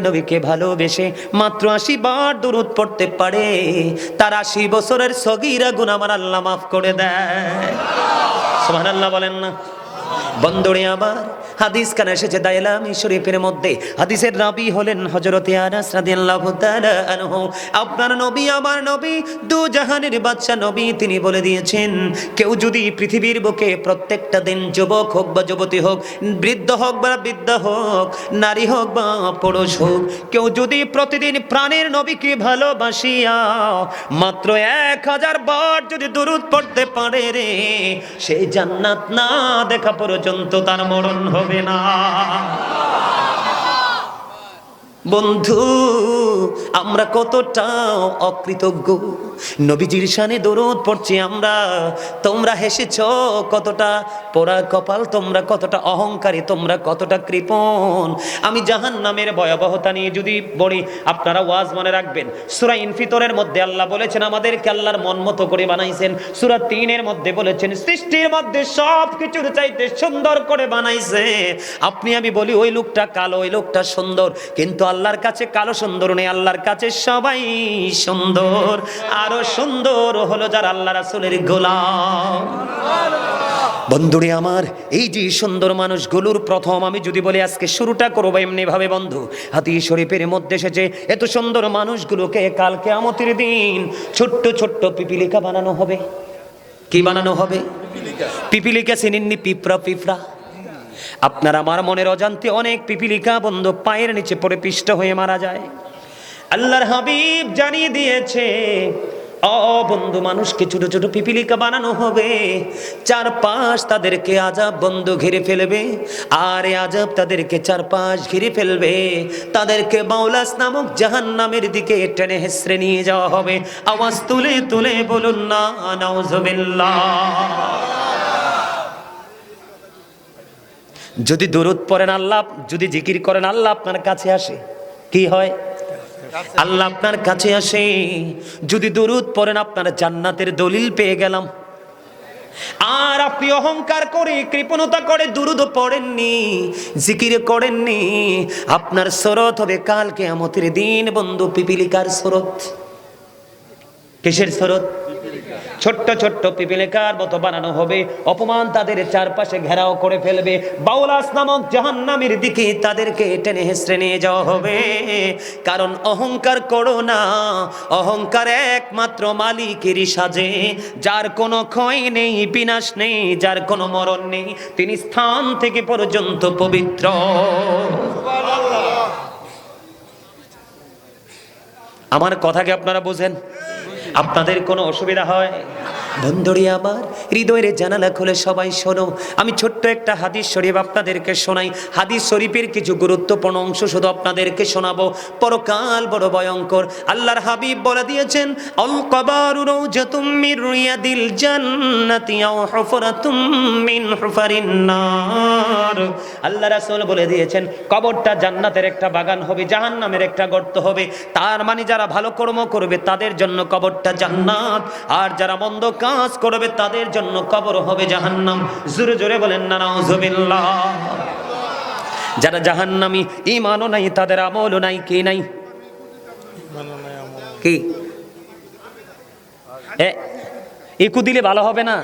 নবীকে ভালোবেসে মাত্র আশি বার দূরত পড়তে পারে। তার আশি বছরের সগিরা গুণ আমার আল্লাহ মাফ করে দেয়। সোহান আল্লাহ বলেন না। বন্দরে আবার হাদিস কান এসেছে দাইলাম শরীফের মধ্যে। হাদিসের নবী হলেন হজরতে আনাস রাদিয়াল্লাহু তাআলা আনহু। আপনার নবী, আমার নবী, দু জাহানের বাদশা নবী, তিনি বলে দিয়েছেন, কেউ যদি পৃথিবীর বুকে প্রত্যেকটা দিন যুবক হোক বা যুবতী হোক, বৃদ্ধ হোক বা বৃদ্ধা হোক, নারী হোক বা পুরুষ হোক, কেউ যদি প্রতিদিন প্রাণের নবীকে ভালোবাসিয়া মাত্র এক হাজার বার যদি দূরত পড়তে পারে রে সেই জান্নাত না দেখা পর্যন্ত তার মরণ হবে না। বন্ধু, আমরা কতটা অকৃতজ্ঞ। নবীজির শানে দরদ পড়ছি আমরা। তোমরা হেসেছ, কতটা পোড়া কপাল, তোমরা কতটা অহংকারী, তোমরা কতটা কৃপণ। আমি জাহান নামের ভয়াবহতা নিয়ে যদি বলি, আপনারা ওয়াজ মনে রাখবেন। সুরা ইনফিতরের মধ্যে আল্লাহ বলেছেন, আমাদেরকে আল্লাহর মন মতো করে বানাইছেন। সুরা তিনের মধ্যে বলেছেন, সৃষ্টির মধ্যে সব কিছুর চাইতে সুন্দর করে বানাইছে। আপনি, আমি বলি, ওই লোকটা কালো, ওই লোকটা সুন্দর, কিন্তু আল্লাহর কাছে কালো সুন্দর নেই আল্লাহর কাছে সবাই সুন্দর। আরও সুন্দর হলো যারা আল্লাহ রাসুলের গোলাম। বন্ধুরে আমার এই যে সুন্দর মানুষগুলোর প্রথম আমি যদি বলি আজকে শুরুটা করব এমনি ভাবে বন্ধু। হাতি শরীফের মধ্যে এসেছে এত সুন্দর মানুষগুলোকে কালকে আমতির দিন ছোট্ট ছোট্ট পিপিলিকা বানানো হবে। কি বানানো হবে? পিপিলিকা চিনিননি পিঁপড়া পিঁপড়া। আপনার আমার মনের অজান্তে অনেক পিপিলিকা বন্ধ পায়ের নিচে পড়ে পিষ্ট হয়ে মারা যায়। আল্লাহর হাবিব জানিয়ে দিয়েছে অ বন্ধু মানুষকে ছোট ছোট পিপিলিকা বানানো হবে। চারপাশ তাদেরকে আজাব বন্ধ ঘিরে ফেলবে। আর আজাব তাদেরকে চারপাশ ঘিরে ফেলবে। তাদেরকে বাউলাস নামক জাহান নামের দিকে টেনে হেসড়ে নিয়ে যাওয়া হবে। আওয়াজ তুলে তুলে বলুন, না, নাউজুবিল্লাহ। যদি দরুদ পড়েন আল্লাহ, যদি জিকির করেন আল্লাহ আপনার কাছে আসে। কি হয়? আল্লাহ আপনার কাছে আসে। যদি দরুদ পড়েন, আপনার জান্নাতের দলিল পেয়ে গেলাম। আর আপনি অহংকার করে, কৃপণতা করে দুরুদ পড়েননি, জিকির করেননি, আপনার স্রোত হবে কালকে আমতের দিন, বন্ধু পিপিলিকার স্রোত। কিসের স্রোত? ছোট্ট ছোট্ট পিপিলিকার মতো বানানো হবে। অপমান তাদের চারপাশে ঘেরাও করে ফেলবে। বাউলাস নামক জাহান্নামের দিকে তাদেরকে টেনে হেসড়ে নিয়ে যাওয়া হবে। কারণ অহংকার করো না। অহংকার একমাত্র মালিকেরই সাজে। যার কোনো ক্ষয় নেই, বিনাশ নেই, যার কোনো মরণ নেই, তিনি স্থান থেকে পর্যন্ত পবিত্র। আমার কথাকে আপনারা বোঝেন? আপনাদের কোনো অসুবিধা হয়? বন্ধুরি আমার, হৃদয়ের জানালা খুলে সবাই শোনো। আমি ছোট্ট একটা হাদিস শরীফ আপনাদেরকে শোনাই। হাদিস শরীফের কিছু গুরুত্বপূর্ণ অংশ শুধু আপনাদেরকে শোনাবো। পরকাল বড় ভয়ঙ্কর। আল্লাহর হাবিব বলে দিয়েছেন, অল কবারু রওজাতুম মির রিয়াদিল জান্নাতি আও হুফরাতুম মিন হুফারিন নার। আল্লাহ রাসূল বলে দিয়েছেন, কবরটা জান্নাতের একটা বাগান হবে, জাহান্নামের একটা গর্ত হবে। তার মানে যারা ভালো কর্ম করবে, তাদের জন্য কবরটা জান্নাত। আর যারা মন্দ কাজ করবে, তাদের জন্য কবর হবে জাহান্নাম। জোরে জোরে বলেন না নাউজুবিল্লাহ যারা জাহান্নামি ইমানও নাই, তাদের আমলও নাই, কি নাই? কি? ইকু দিলে ভালো হবে না?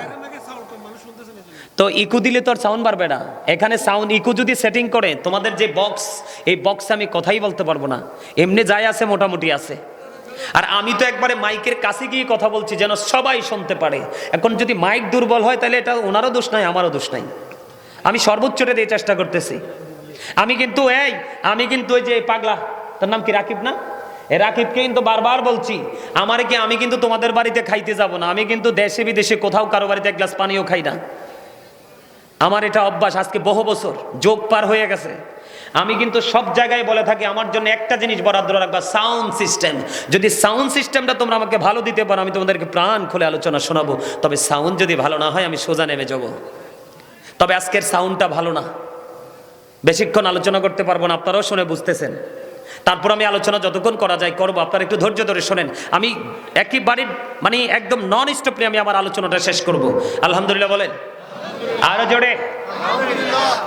তো ইকু দিলে তো আর সাউন্ড পারবে না। এখানে সাউন্ড ইকু যদি সেটিং করে, তোমাদের যে বক্স এই বক্সে আমি কথাই বলতে পারব না। এমনি যাই আছে, মোটামুটি আছে। আর আমি তো একবারে মাইকের কাছে গিয়ে কথা বলছি যেন সবাই শুনতে পারে। এখন যদি মাইক দুর্বল হয়, তাহলে এটা ওনারও দোষ নাই, আমারও দোষ নাই। আমি সর্বোচ্চটা দিয়ে চেষ্টা করতেছি। আমি কিন্তু এই, আমি কিন্তু ওই যে পাগলা, তার নাম কি রাকিব না? রাকিবকে কিন্তু বারবার বলছি, আমারে কি আমি কিন্তু তোমাদের বাড়িতে খাইতে যাব না? আমি কিন্তু দেশে বিদেশে কোথাও কারও বাড়িতে এক গ্লাস পানিও খাই না। আমার এটা অভ্যাস, আজকে বহু বছর, যোগ পার হয়ে গেছে। আমি কিন্তু সব জায়গায় বলে থাকি, আমার জন্য একটা জিনিস বরাদ্দ রাখবা সাউন্ড সিস্টেম যদি সাউন্ড সিস্টেমটা তোমরা আমাকে ভালো দিতে পারো, আমি তোমাদেরকে প্রাণ খুলে আলোচনা শোনাবো। তবে সাউন্ড যদি ভালো না হয়, আমি সোজা নেমে যাব। তবে আজকের সাউন্ডটা ভালো না। বেশিক্ষণ আলোচনা করতে পারব না, আপনারাও শুনে বুঝতেছেন। তারপর আমি আলোচনা যতক্ষণ করা যায় করব, আপনারা একটু ধৈর্য ধরে শোনেন। আমি একই বাড়ির মানে একদম নন স্টপে আমি আমার আলোচনাটা শেষ করব। আলহামদুলিল্লাহ বলেন। আরও জোরে।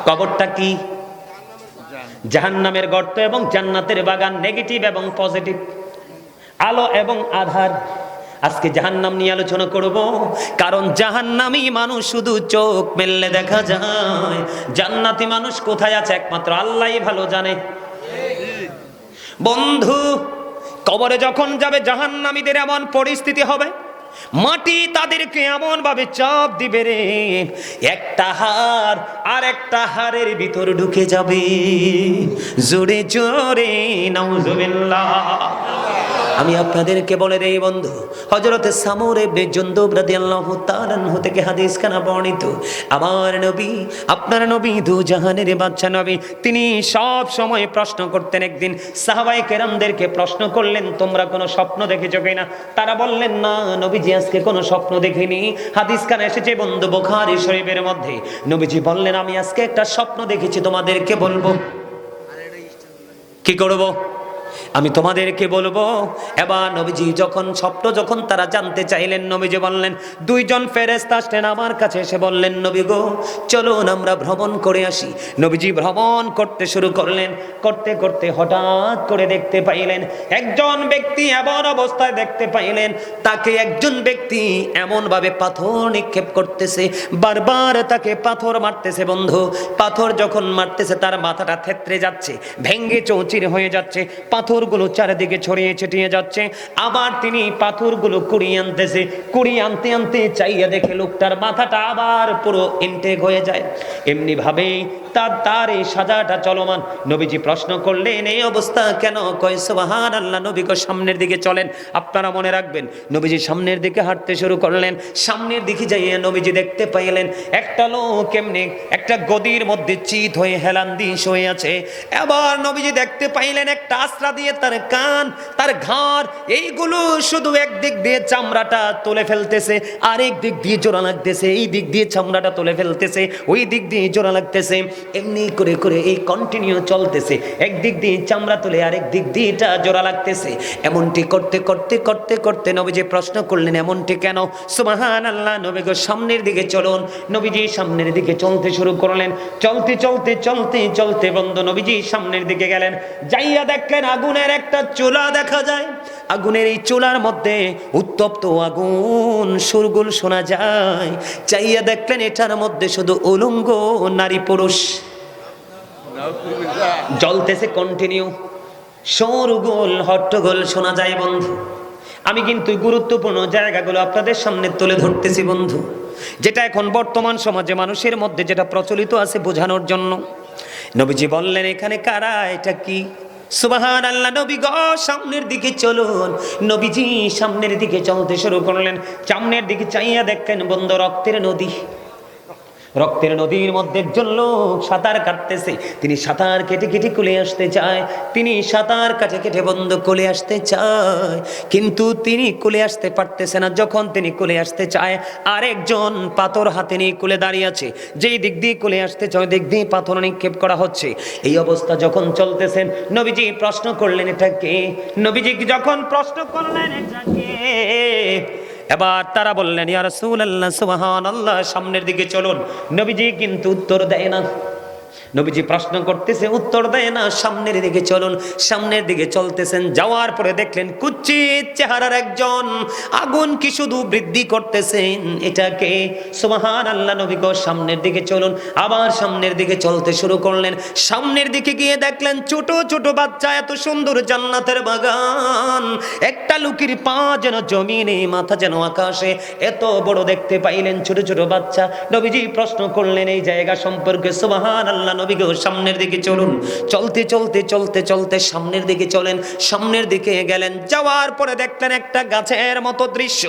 কবরটা কি? জাহান্নামের গর্ত এবং জান্নাতের বাগান নেগেটিভ এবং পজিটিভ আলো এবং আধার। আজকে জাহান্নাম নিয়ে আলোচনা করব। কারণ জাহান্নামী মানুষ শুধু চোখ মেললে দেখা যায়। জান্নাতি মানুষ কোথায় আছে একমাত্র? আল্লাহই ভালো জানে। বন্ধু, কবরে যখন যাবে জাহান্নামীদের এমন পরিস্থিতি হবে মাটি তাদেরকে এমন ভাবে চাপ দিবে রে। একটা হার আর একটা হারের ভিতর ঢুকে যাবে। জোরে জোরে, নাউজুবিল্লাহ। আমি আপনাদেরকে বলে দেই বন্ধু। হজরতে সামুর ইবনে জুনদুব রাদিয়াল্লাহু তাআলা থেকে হাদিস খানা বর্ণিত। আমার নবী, আপনার নবী দু জাহানের বাদশা নবী, তিনি সব সময় প্রশ্ন করতেন একদিন সাহাবাই কেরামদেরকে প্রশ্ন করলেন, তোমরা কোনো স্বপ্ন দেখেছ কিনা? তারা বললেন, না, নবীজি আজকে কোনো স্বপ্ন দেখিনি। হাদিস খানা এসেছে বন্ধু বুখারী শরীফের মধ্যে। নবীজি বললেন, আমি আজকে একটা স্বপ্ন দেখেছি, তোমাদেরকে বলব। কি করব? আমি তোমাদেরকে বলব, এবার নবীজি যখন, স্বপ্ন যখন তারা জানতে চাইলেন, নবীজি বললেন, দুইজন ফেরেস্তা আসলেন আমার কাছে, এসে বললেন, নবী গো, চলুন আমরা ভ্রমণ করে আসি। নবীজি ভ্রমণ করতে শুরু করলেন, করতে করতে হঠাৎ করে দেখতে পাইলেন, একজন ব্যক্তি এমন অবস্থায় দেখতে পাইলেন, তাকে একজন ব্যক্তি এমনভাবে পাথর নিক্ষেপ করতেছে, বারবার তাকে পাথর মারতেছে বন্ধু, পাথর যখন মারতেছে তার মাথাটা থেতরে যাচ্ছে, ভেঙ্গে চৌচির হয়ে যাচ্ছে পাথরগুলো চারিদিকে ছড়িয়ে ছিটিয়ে যাচ্ছে। আবার তিনি পাথরগুলো কুড়িয়ে আনতেছে। কুড়িয়ে আনতে আনতে চাইয়া দেখে লোকটার মাথাটা আবার পুরো ইনটেক হয়ে যায়। এমনি ভাবেই তার তার এই সাজাটা চলমান। নবীজি প্রশ্ন করলেন, এই অবস্থা কেন? কয় সুবহান আল্লাহ নবী কয় সামনের দিকে চলেন। আপনারা মনে রাখবেন, নবীজি সামনের দিকে হাঁটতে শুরু করলেন। সামনের দিকে যাইয়া নবীজি দেখতে পাইলেন, একটা লোক এমনি একটা গদির মধ্যে চিত হয়ে হেলান দিস হয়ে আছে। এবার নবীজি দেখতে পাইলেন, একটা আশ্রা দিয়ে তার কান, তার ঘাড়, এইগুলো শুধু একদিক দিয়ে চামড়াটা তুলে ফেলতেছে, আরেক দিক দিয়ে জোড়া লাগতেছে, এই দিক দিয়ে চামড়াটা তুলে ফেলতেছে, ওই দিক দিয়ে জোড়া লাগতেছে, এমনি করে করে এই কন্টিনিউ চলতেছে, একদিক দিয়ে চামড়া তুলে আরেক দিক দিয়ে এটা জোড়া লাগতেছে। এমনটি করতে করতে করতে করতে নবীজি প্রশ্ন করলেন, এমনটি কেন? সুবাহান আল্লাহ নবী গো, সামনের দিকে চলুন। নবীজি সামনের দিকে চলতে শুরু করলেন। চলতে চলতে চলতে চলতে বন্ধ নবীজি সামনের দিকে গেলেন। যাইয়া দেখলেন আগুনের একটা চুলা দেখা যায়। আগুনের এই চুলার মধ্যে উত্তপ্ত আগুন, সুরগুল শোনা যায়। চাইয়া দেখলেন এটার মধ্যে শুধু উলঙ্গ নারী পুরুষ। জ্বলতেছে কন্টিনিউ সৌরগোল, হট্টগোল শোনা যায় বন্ধু। আমি কিন্তু গুরুত্বপূর্ণ জায়গাগুলো আপনাদের সামনে তুলে ধরতেছি বন্ধু। যেটা এখন বর্তমান সমাজে মানুষের মধ্যে যেটা প্রচলিত আছে বোঝানোর জন্য। নবীজি বললেন, এখানে কারা? এটা কি? সুবাহান আল্লাহ নবী গ, সামনের দিকে চলুন। নবীজি সামনের দিকে চলতে শুরু করলেন। সামনের দিকে চাইয়া দেখলেন বন্ধ রক্তের নদী। রক্তের নদীর মধ্যে একজন লোক সাঁতার কাটতেছে। তিনি সাঁতার কেটে কেটে কুলে আসতে চায়। তিনি সাঁতার কাটে কেটে বন্ধ কোলে আসতে চায়। কিন্তু তিনি কুলে আসতে পারতেছে না। যখন তিনি কোলে আসতে চায়, আরেকজন পাথর হাতে নিয়ে কুলে দাঁড়িয়ে আছে। যেই দিক দিয়ে কুলে আসতে চায় দিক দিয়ে পাথর নিক্ষেপ করা হচ্ছে। এই অবস্থা যখন চলতেছেন নবীজি প্রশ্ন করলেন এটা কে নবীজি যখন প্রশ্ন করলেন এটা কে এবার তারা বললেন ইয়া রাসূলুল্লাহ সুবহানাল্লাহ। সামনের দিকে চলুন। নবীজি কিন্তু উত্তর দেয় না। নবীজি প্রশ্ন করতেছে, উত্তর দেয় না, সামনের দিকে চলুন। সামনের দিকে চলতেছেন, যাওয়ার পরে দেখলেন কুচ্ছিত চেহারার একজন আগুন কি শুধু বৃদ্ধি করতেছেন এটাকে সুবহান আল্লাহ নবী গো, সামনের দিকে চলুন। আবার সামনের দিকে চলতে শুরু করলেন। সামনের দিকে গিয়ে দেখলেন ছোট ছোট বাচ্চা, এত সুন্দর জান্নাতের বাগান। একটা লুকির পা যেন জমিনে, মাথা যেন আকাশে। এত বড় দেখতে পাইলেন ছোট ছোট বাচ্চা। নবীজি প্রশ্ন করলেন, এই জায়গা সম্পর্কে সুবহান আল্লাহ নবী গো সামনের দিকে চলুন। চলতে চলতে চলতে চলতে সামনের দিকে চলেন। সামনের দিকে গেলেন, যাওয়ার পরে দেখলেন একটা গাছের মতো দৃশ্য।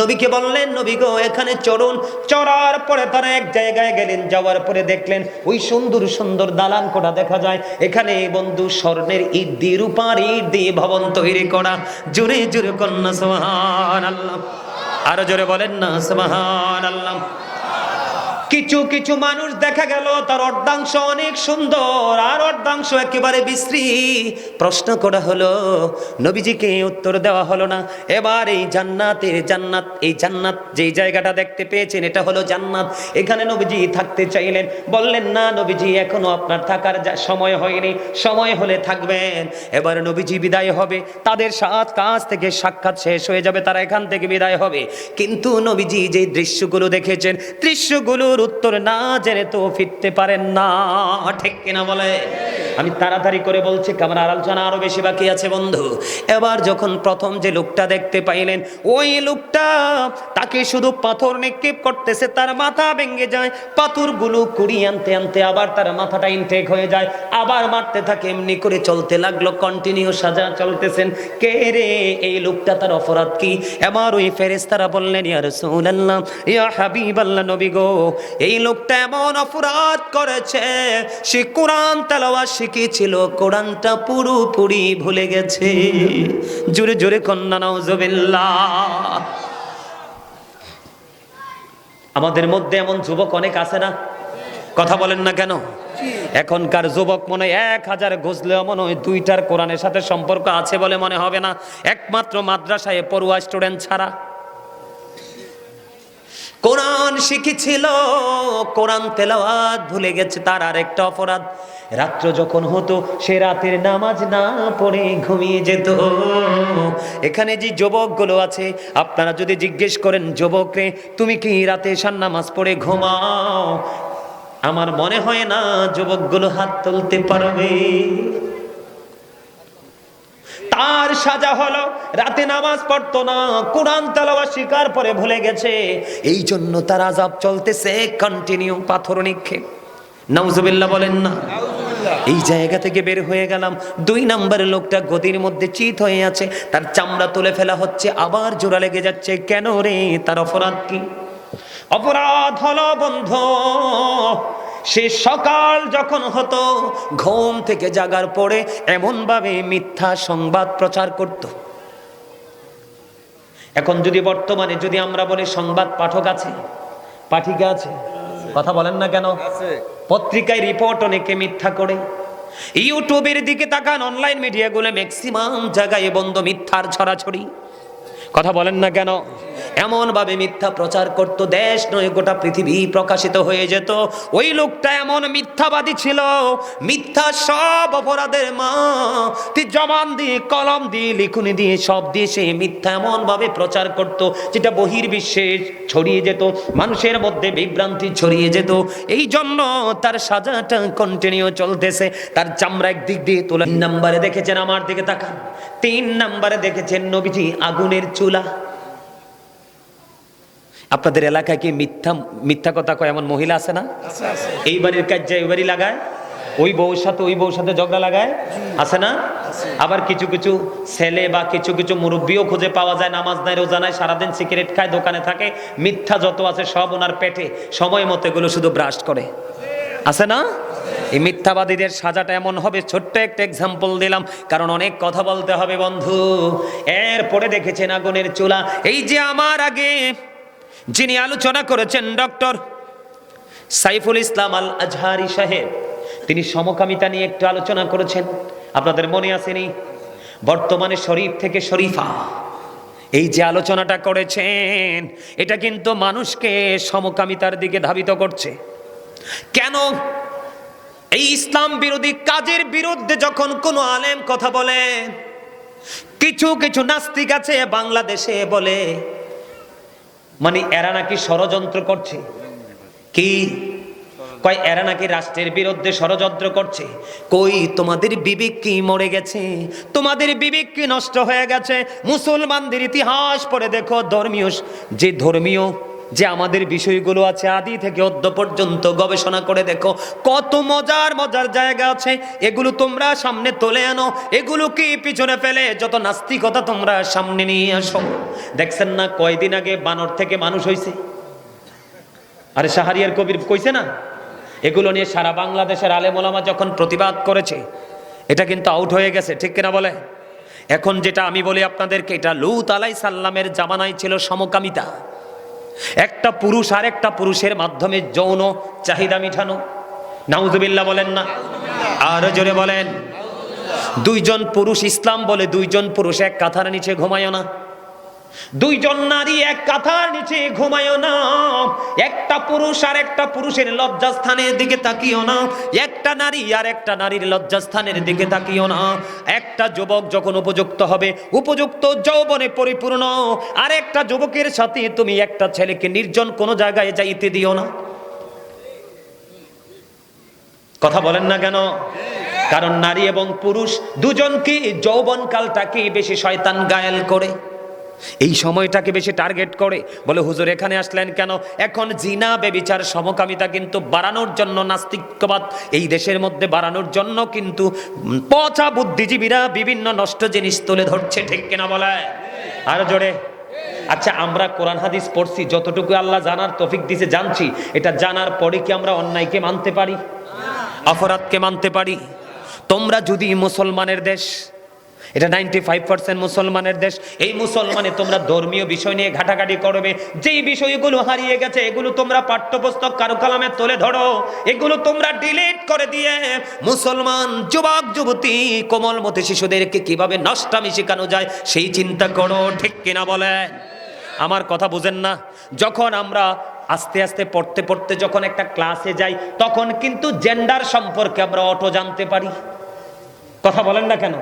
নবীকে বললেন নবী গো এখানে চলুন চড়ার পরে তারা এক জায়গায় গেলেন, যাওয়ার পরে দেখলেন ওই সুন্দর সুন্দর দালান কোটা দেখা যায়। এখানে বন্ধু, স্বর্ণের ঈদ দিয়ে, রূপার ঈদ দিয়ে ভবন তৈরি করা। জোরে জোরে কন্যা সোহান আল্লাহ আরও জোরে বলেন না সোহান আল্লাহ কিছু কিছু মানুষ দেখা গেল, তার অর্ধাংশ অনেক সুন্দর, আর অর্ধাংশ একেবারে বিশ্রী। প্রশ্ন করা হলো, নবীজিকে উত্তর দেওয়া হলো না। এবার এই জান্নাতের জান্নাত, এই জান্নাত যেই জায়গাটা দেখতে পেয়েছেন, এটা হলো জান্নাত। এখানে নবীজি থাকতে চাইলেন, বললেন, না নবীজি, এখনও আপনার থাকার সময় হয়নি, সময় হলে থাকবেন। এবার নবীজি বিদায় হবে, তাদের সাত কাজ থেকে সাক্ষাৎ শেষ হয়ে যাবে, তারা এখান থেকে বিদায় হবে। কিন্তু নবীজি যে দৃশ্যগুলো দেখেছেন উত্তর না জেনে তো ফিরতে পারেন না। ঠিক কিনা বলে? আমি তাড়াতাড়ি করে বলছি কারণ আলোচনা আরও বেশি বাকি আছে বন্ধু। এবার যখন প্রথম যে লোকটা দেখতে পাইলেন, ওই লোকটা তাকে শুধু পাথর নিক্ষেপ করতেছে, তার মাথা ভেঙে যায়, পাথরগুলো কুড়িয়ে আনতে আনতে আবার তার মাথাটা ইনটেক হয়ে যায়, আবার মারতে থাকে, এমনি করে চলতে লাগল কন্টিনিউ সাজা চলতেছেন। কে রে, এই লোকটা তার অপরাধ কি? এবার ওই ফেরেস্তারা বললেন, ইয়া রাসূলুল্লাহ, ইয়া হাবিবাল্লাহ নবী গো, এই লোকটা এমন অপরাধ করেছে, সে কোরআন তেলাওয়াত শিখেছিল কোরআনটা পুরোপুরি ভুলে গেছে। জোরে জোরে কন্যা, নাউজুবিল্লাহ। আমাদের মধ্যে এমন যুবক অনেক আছে না? কথা বলেন না কেন? এখনকার যুবক মনে এক হাজার ঘুষলেও মনে হয় দুইটার কোরআনের সাথে সম্পর্ক আছে বলে মনে হবে না। একমাত্র মাদ্রাসায় পড়ুয়া স্টুডেন্ট ছাড়া। কোরআন শিখেছিল, কোরআন তেলাওয়াত ভুলে গেছে, তার আরেকটা অপরাধ। রাত্র যখন হতো, সে রাতের নামাজ না পড়ে ঘুমিয়ে যেত। এখানে যে যুবকগুলো আছে, আপনারা যদি জিজ্ঞেস করেন, যুবকরে, তুমি কি রাতে এসার নামাজ পড়ে ঘুমাও? আমার মনে হয় না যুবকগুলো হাত তুলতে পারবে। তার সাজা হলো, রাতে নামাজ পড়তো না, কোরআন তালাওয়াত শিকার পরে ভুলে গেছে। এই জন্য তার আজাব চলতেছে কন্টিনিউ পাথর নিক্ষেপ। নাউজুবিল্লাহ বলেন না। এই জায়গা থেকে বের হয়ে গেলাম। দুই নম্বরের লোকটা গদির মধ্যে চিত হয়ে আছে। তার চামড়া তুলে ফেলা হচ্ছে। আবার জোড়া লেগে যাচ্ছে। কেন রে? তার অপরাধ কি? অপরাধ হলো বন্ধ, সে সকাল যখন হতো, ঘুম থেকে জাগার পরে এমনভাবে মিথ্যা সংবাদ প্রচার করত। এখন যদি বর্তমানে যদি আমরা বলি সংবাদ পাঠক আছে, পাঠিকা আছে কথা বলেন না কেন? পত্রিকায় রিপোর্ট অনেকে মিথ্যা করে। ইউটিউবের দিকে তাকান অনলাইন মিডিয়াগুলো ম্যাক্সিমাম জায়গায় বন্ধ মিথ্যার ছড়াছড়ি। কথা বলেন না কেন? এমন ভাবে মিথ্যা প্রচার করত দেশ নয়, গোটা পৃথিবী প্রকাশিত হয়ে যেত। ওই লোকটা এমন মিথ্যাবাদী ছিল। মিথ্যা সব অপরাধের মা। জবান দিয়ে, কলম দিয়ে, লিখুনি দিয়ে, সব দিয়ে সে মিথ্যা এমন ভাবে প্রচার করত, যেটা বহির্বিশ্বে ছড়িয়ে যেত, মানুষের মধ্যে বিভ্রান্তি ছড়িয়ে যেত। এই জন্য তার সাজাটা কন্টিনিউ চলতেছে। তার চামড়া একদিক দিয়ে তোলা নাম্বারে দেখেছেন আমার দিকে তাকান। তিন নাম্বারে দেখেছেন নবীজি আগুনের চুলা। আপনাদের এলাকায় কি মিথ্যা মিথ্যা কথা কয় এমন মহিলা আছে না? এই বাড়ির কাজ যায় ওই বাড়ি লাগায়, ওই বউর সাথে ওই বউর সাথে ঝগড়া লাগায়? আছে না? আবার কিছু কিছু ছেলে বা কিছু কিছু মুরব্বীও খুঁজে পাওয়া যায়, নামাজ নাই, রোজা নাই, সারাদিন সিগারেট খায়, দোকানে থাকে, মিথ্যা যত আছে সব ওনার পেটে। সময় মতো এগুলো শুধু ব্রাশ করে। আছে না? এই মিথ্যাবাদীদের সাজাটা এমন হবে, ছোট্ট একটা এক্সাম্পল দিলাম, কারণ অনেক কথা বলতে হবে বন্ধু। এরপরে দেখেছেন আগুনের চুলা, এই যে আমার আগে যিনি আলোচনা করেছেন ডক্টর সাইফুল ইসলাম আল আজহারি সাহেব, তিনি সমকামিতা নিয়ে একটু আলোচনা করেছেন। আপনাদের মনে আসেনি বর্তমানে শরীফ থেকে শরীফা। এই যে আলোচনাটা করেছেন, এটা কিন্তু মানুষকে সমকামিতার দিকে ধাবিত করছে। কেন? এই ইসলাম বিরোধী কাজের বিরুদ্ধে যখন কোনো আলেম কথা বলে, কিছু কিছু নাস্তিক আছে বাংলাদেশে বলে মানে এরা নাকি ষড়যন্ত্র করছে। কি? কয়, এরা নাকি রাষ্ট্রের বিরুদ্ধে ষড়যন্ত্র করছে। কই, তোমাদের বিবেক কি মরে গেছে? তোমাদের বিবেক কি নষ্ট হয়ে গেছে? মুসলমানদের ইতিহাস পড়ে দেখো, ধর্মীয় যে ধর্মীয় যে আমাদের বিষয়গুলো আছে আদি থেকে অদ্য পর্যন্ত গবেষণা করে দেখো। কত মজার মজার জায়গা আছে। এগুলো তোমরা সামনে তুলে আনো। এগুলোকে পিছনে ফেলে? যত নাস্তিকতা তোমরা সামনে নিয়ে আসো। দেখছেন না কয়দিন আগে বানর থেকে মানুষ হয়েছে আরে শাহরিয়ার কবির কইছে না? এগুলো নিয়ে সারা বাংলাদেশের আলেমোলামা যখন প্রতিবাদ করেছে, এটা কিন্তু আউট হয়ে গেছে, ঠিক কিনা বলে? এখন যেটা আমি বলি আপনাদেরকে, এটা লুত আলাই সাল্লামের জামানায় ছিল সমকামিতা। একটা পুরুষ আর একটা পুরুষের মাধ্যমে যৌন চাহিদা মিঠানো। নাউজুবিল্লাহ বলেন না? আরও জোরে বলেন। দুইজন পুরুষ ইসলাম বলে দুইজন পুরুষ এক কাথার নিচে ঘুমায় না। দুইজন নারী এক কাঁথার নিচে ঘুমায় না। একটা পুরুষ আর একটা পুরুষের লজ্জাস্থানের দিকে তাকিও না। একটা নারী আর একটা নারীর লজ্জাস্থানের দিকে তাকিও না। একটা যুবক যখন উপযুক্ত হবে, উপযুক্ত যৌবনে পরিপূর্ণ। আর একটা যুবকের সাথে তুমি একটা ছেলেকে নির্জন কোনো জায়গায় যাইতে দিও না। কথা বলেন না কেন? কারণ নারী এবং পুরুষ দুজনকে যৌবন কালটাকে বেশি শয়তান গায়াল করে। এই সময়টাকে বেশি টার্গেট করে। বলে, হুজুর, এখানে আসলেন কেন? এখন জিনা, বেবিচার, সমকামিতা কিন্তু বাড়ানোর জন্য নাস্তিকবাদ। এই দেশের মধ্যে বাড়ানোর জন্য কিন্তু পচা বুদ্ধিজীবীরা বিভিন্ন নষ্ট জিনিস তুলে ধরছে, ঠিক কিনা বলে? আর জোরে। আচ্ছা আমরা কোরআন হাদিস পড়ছি, যতটুকু আল্লাহ জানার তফিক দিছে, জানছি। এটা জানার পরে কি আমরা অন্যায়কে মানতে পারি? অপরাধকে মানতে পারি? তোমরা যদি মুসলমানের দেশ এটা নাইনটি ফাইভ পার্সেন্ট মুসলমানের দেশ। এই মুসলমানে তোমরা ধর্মীয় বিষয় নিয়ে ঘাটাঘাটি করবে। যেই বিষয়গুলো হারিয়ে গেছে, এগুলো তোমরা পাঠ্যপুস্তক কারও কালামে তুলে ধরো। এগুলো তোমরা ডিলিট করে দিয়ে মুসলমান যুবক, যুবতী, কোমলমতি শিশুদেরকে কীভাবে নষ্টামি শেখানো যায়, সেই চিন্তা করো, ঠিক কিনা বলে আমার কথা বুঝেন না? যখন আমরা আস্তে আস্তে পড়তে পড়তে যখন একটা ক্লাসে যাই, তখন কিন্তু জেন্ডার সম্পর্কে আমরা অটো জানতে পারি। কথা বলেন না কেন?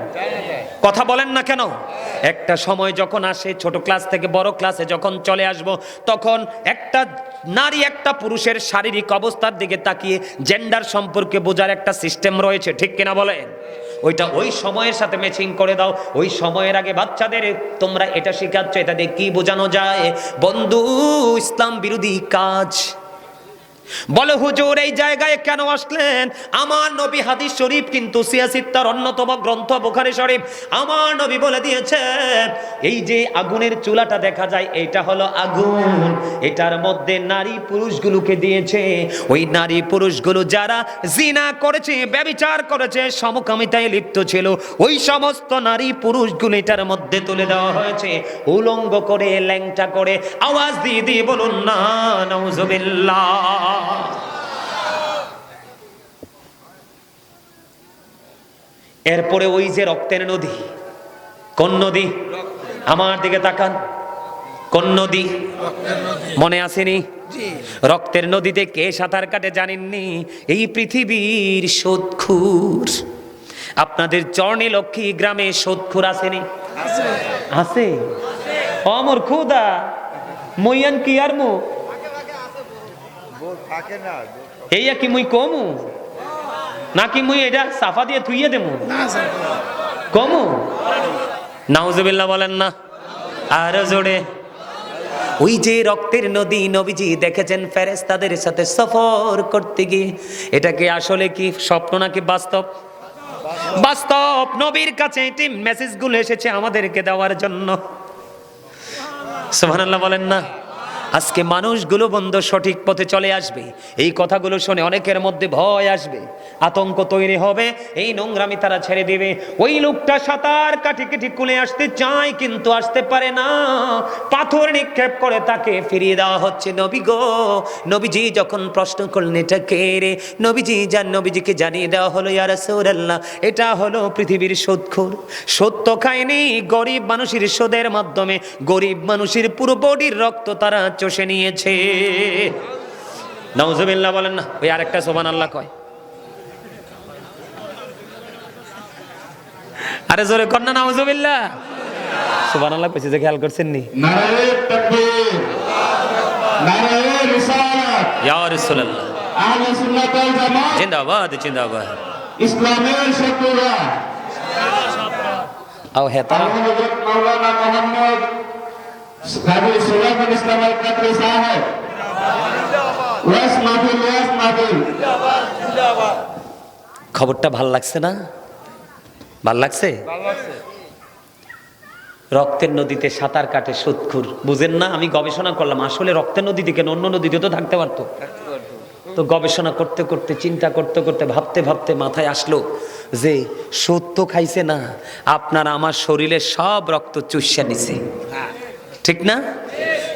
কথা বলেন না কেন? একটা সময় যখন আসে, ছোট ক্লাস থেকে বড় ক্লাসে যখন চলে আসব, তখন একটা নারী একটা পুরুষের শারীরিক অবস্থার দিকে তাকিয়ে জেন্ডার সম্পর্কে বোঝার একটা সিস্টেম রয়েছে, ঠিক কিনা বলেন? ওইটা ওই সময়ের সাথে ম্যাচিং করে দাও। ওই সময়ের আগে বাচ্চাদের তোমরা এটা শেখাচ্ছ, এটা দিয়ে কি বোঝানো যায়? বন্ধু, ইসলাম বিরোধী কাজ। বলে, হুজুর, এই জায়গায় কেন আসলেন? আমার নবী হাদিস শরীফ কিন্তু সিয়াসিত্তার অন্যতম গ্রন্থ, বুখারী শরীফ। আমার নবী বলে দিয়েছে এই যে আগুনের চুলাটা দেখা যায়, এটা হলো আগুন। এটার মধ্যে নারী পুরুষগুলোকে দিয়েছে। ওই নারী পুরুষগুলো যারা জিনা করেছে, ব্যবিচার করেছে, সমকামিতায় লিপ্ত ছিল, ওই সমস্ত নারী পুরুষগুলো এটার মধ্যে তুলে দেওয়া হয়েছে। উলঙ্গ করে, ল্যাংটা করে, আওয়াজ দিয়ে দিয়ে বলুন, না, নাউজুবিল্লাহ। এরপরে ওই যে রক্তের নদী কোন নদী? আমার দিকে তাকান। কোন নদী? মনে আসেনি? রক্তের নদীতে কে সাঁতার কাটে জানেননি? এই পৃথিবীর সোদখুর। আপনাদের চরণী লক্ষ্মী গ্রামে সোদখুর আসেনি? আছে অমর খুদা মইয়ান কি আর মু? থাকে না এইয়া কি মুই কমু? নাকি মুই এটা সাফা দিয়ে থুইয়ে দেমু? কমু? নাউজুবিল্লাহ বলেন না। আরও জোরে। ওই যে রক্তের নদী নবীজি দেখেছেন ফেরেস্তাদের সাথে সফর করতে গিয়ে, এটা কি আসলে কি স্বপ্ন নাকি বাস্তব? বাস্তব। নবীর কাছে এটি মেসেজগুলো এসেছে আমাদেরকে দেওয়ার জন্য। সুবহানাল্লাহ বলেন না। আজকে মানুষগুলো বন্ধ সঠিক পথে চলে আসবে। এই কথাগুলো শুনে অনেকের মধ্যে ভয় আসবে। আতঙ্ক তৈরি হবে, এই নোংরামি তারা ছেড়ে দিবে। ওই লোকটা সাঁতার কাটি কেটে কুলে আসতে চায়, কিন্তু আসতে পারে না। পাথর নিক্ষেপ করে তাকে ফিরিয়ে দেওয়া হচ্ছে, নবী গো, নবীজি যখন প্রশ্ন করলেন, এটা কে রে? নবীজি যান, নবীজিকে জানিয়ে দেওয়া হলো, ইয়া রাসূলুল্লাহ, এটা হলো পৃথিবীর সুদখোর। সত্য খায়নি, গরিব মানুষের সুদের মাধ্যমে। গরিব মানুষের পুরো বডির রক্ত তারা চষে নিয়েছে। নাউজুবিল্লাহ বলেন না ওই আরেকটা সোবান আল্লাহ কয়। আরে জোরে কর না নাউজুবিল্লাহ। আল্লাহ কইছে যে খেয়াল করছেন নি। নারায়ে তাকবীর নারায়ে রিসালাত। ইয়া রাসূলুল্লাহ। আহলে সুন্নাত ওয়াল জামাত। জিন্দাবাদ জিন্দাবাদ। ইসলামের আও হেতা। মাওলানা মোহাম্মদ কাজী সুলাইমান ইসলাম আল কাদরি সাহেব খবরটা ভালো লাগছে না? ভালো লাগছে? রক্তের নদীতে সাঁতার কাটে সুৎখুর। বুঝেন না, আমি গবেষণা করলাম। আসলে রক্তের নদী থেকে অন্য নদীতে তো থাকতে পারতো। তো গবেষণা করতে করতে, চিন্তা করতে করতে, ভাবতে ভাবতে মাথায় আসলো যে সত্য খাইছে না। আপনার আমার শরীরে সব রক্ত চুষা নিছে। ঠিক না?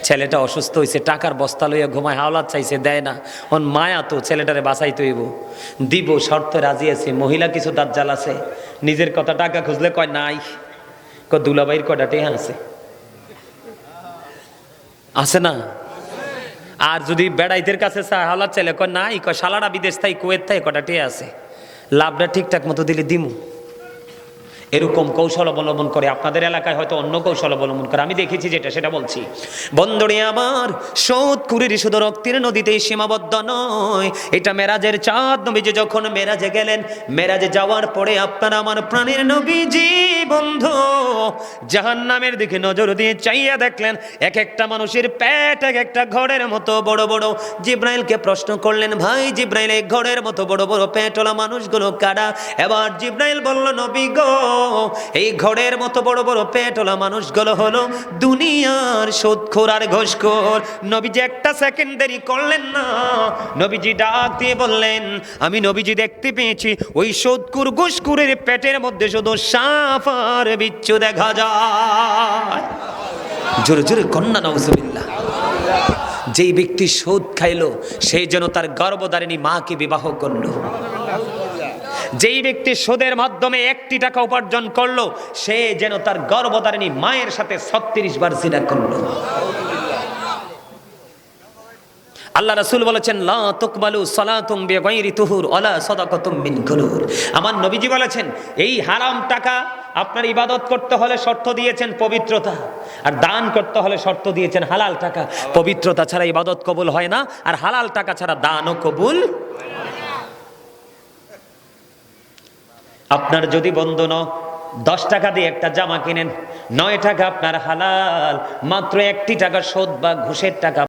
ছেলেটা অসুস্থ হয়েছে টাকার বস্তা লইয়া ঘুমায়, হাওলাত চাইছে, দেয় না। অন মায়া তো ছেলেটারে বাসাই তৈব। দিব শর্ত রাজি আছে, মহিলা কিছু দাঁত জাল আছে। নিজের কথা টাকা খুঁজলে কয়, নাই। ক দুলাবাইর কয়টা টেহা আছে? আছে না? আর যদি বেড়াইতের কাছে হাওলাত চাইলে কয়, নাই। কয়, শালারা বিদেশ তাই কুয়েত তাই কটা আছে? লাভটা ঠিকঠাক মতো দিলে দিমু। এরকম কৌশল অবলম্বন করে। আপনাদের এলাকায় হয়তো অন্য কৌশল অবলম্বন করে। আমি দেখেছি যেটা, সেটা বলছি। বন্দরে আমার সৌদ কুড়ির শুধু রক্তের নদীতেই সীমাবদ্ধ নয়। এটা মেরাজের চাঁদ নবীজি যখন মেরাজে গেলেন, মেরাজে যাওয়ার পরে আপনার আমার প্রাণের নবীজি জাহান নামের দিকে নজর দিয়ে চাইয়া দেখলেন, এক একটা মানুষের পেট এক একটা ঘরের মতো বড় বড়। জিব্রাইলকে প্রশ্ন করলেন, ভাই, জিব্রাইল, এই ঘরের মতো বড় বড় পেটওয়ালা মানুষগুলো কারা? এবার জিব্রাইল বলল, নবী গো, এই ঘরের মতো বড় বড় পেটওয়ালা মানুষগুলো হলো দুনিয়ার সুদখোর আর ঘোষখোর। নবীজি একটা সেকেন্ড দেরি করলেন না। নবীজি ডাক দিয়ে বললেন, আমি নবীজি দেখতে পেয়েছি, ওই সুদকুর ঘুষখুরের পেটের মধ্যে শুধু সাপ আর বিচ্ছু দেখা। যায়। জোরে জোরে কন্যা নজবিল্লা যেই ব্যক্তি সুদ খাইলো সেই যেন তার গর্ভধারিণী মাকে বিবাহ করল। যেই ব্যক্তি সুদের মাধ্যমে একটি টাকা উপার্জন করল, সে যেন তার গর্ভধারিণী মায়ের সাথে ছত্রিশ বার জিনা করল। আল্লাহ রাসূল বলেছেন, লা তুকবালু সালাতুম বিগাইরি তুহুর, ওয়ালা সাদাকাতুম মিন আমার নবীজি বলেছেন, এই হারাম টাকা আপনার ইবাদত করতে হলে শর্ত দিয়েছেন পবিত্রতা, আর দান করতে হলে শর্ত দিয়েছেন হালাল টাকা। পবিত্রতা ছাড়া ইবাদত কবুল হয় না, আর হালাল টাকা ছাড়া দানও কবুল আপনার যদি বন্ধু ন দশ টাকা দিয়ে একটা জামা কিনেন, নয় টাকা আপনার হালাল, মাত্র একটি টাকা শোধ বা ঘুষের টাকা